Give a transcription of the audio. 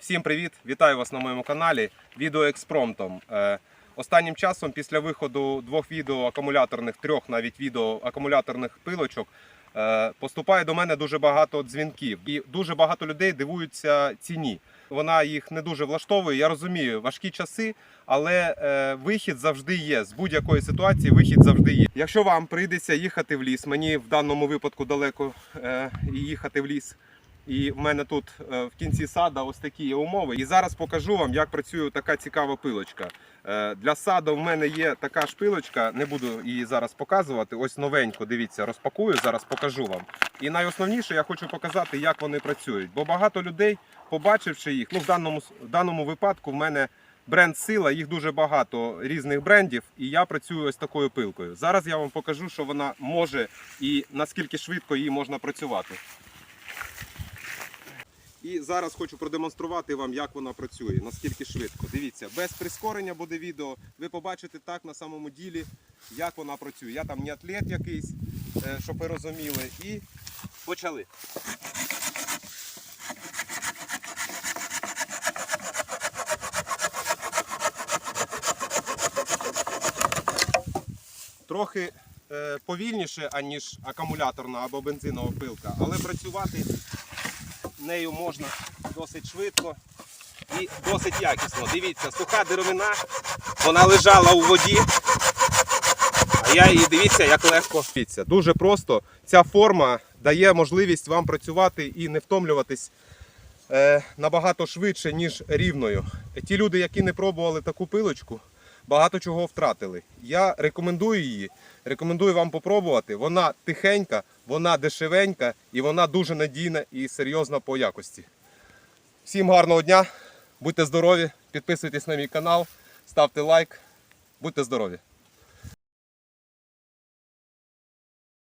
Всім привіт! Вітаю вас на моєму каналі. Відео експромтом. Е, Останнім часом, після виходу двох відео акумуляторних, трьох навіть відео акумуляторних пилочок, е, поступає до мене дуже багато дзвінків. І дуже багато людей дивуються ціні. Вона їх не дуже влаштовує. Я розумію, важкі часи, але е, вихід завжди є. З будь-якої ситуації вихід завжди є. Якщо вам прийдеться їхати в ліс, мені в даному випадку далеко е, їхати в ліс. І в мене тут е, в кінці сада ось такі є умови. І зараз покажу вам, як працює така цікава пилочка. Е, Для саду в мене є така ж пилочка, не буду її зараз показувати. Ось новеньку, дивіться, розпакую, зараз покажу вам. І найосновніше я хочу показати, як вони працюють. Бо багато людей, побачивши їх, ну в даному, в даному випадку в мене бренд Сила, їх дуже багато різних брендів, і я працюю ось такою пилкою. Зараз я вам покажу, що вона може і наскільки швидко її можна працювати. І зараз хочу продемонструвати вам, як вона працює, наскільки швидко. Дивіться, без прискорення буде відео. Ви побачите так на самому ділі, як вона працює. Я там не атлет якийсь, е, щоб ви розуміли. І почали. Трохи е, повільніше, аніж акумуляторна або бензинова пилка, але працювати нею можна досить швидко і досить якісно. Дивіться, суха деревина, вона лежала у воді. А я її дивіться, як легко. Дивіться, Дуже просто ця форма дає можливість вам працювати і не втомлюватись е, набагато швидше, ніж рівною. Ті люди, які не пробували таку пилочку, багато чого втратили. Я рекомендую її. Рекомендую вам попробувати. Вона тихенька, вона дешевенька і вона дуже надійна і серйозна по якості. Всім гарного дня, будьте здорові, підписуйтесь на мій канал, ставте лайк, будьте здорові!